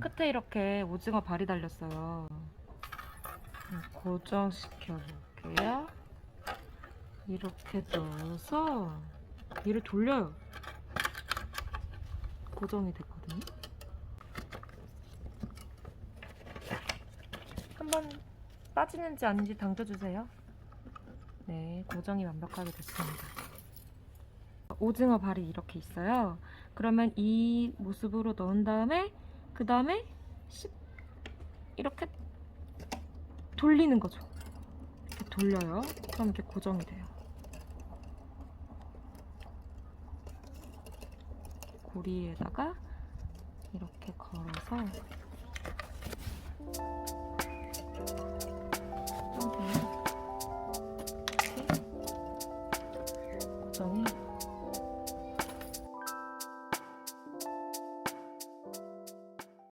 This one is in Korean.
끝에 이렇게 오징어 발이 달렸어요. 음, 고정시켜 볼게요. 이렇게 넣어서 얘를 돌려요. 고정이 됐거든요. 한번 빠지는지 아닌지 당겨주세요. 네, 고정이 완벽하게 됐습니다. 오징어 발이 이렇게 있어요. 그러면 이 모습으로 넣은 다음에 그 다음에 이렇게 돌리는 거죠. 이렇게 돌려요. 그럼 이렇게 고정이 돼요. 고리에다가 이렇게 걸어서 고정이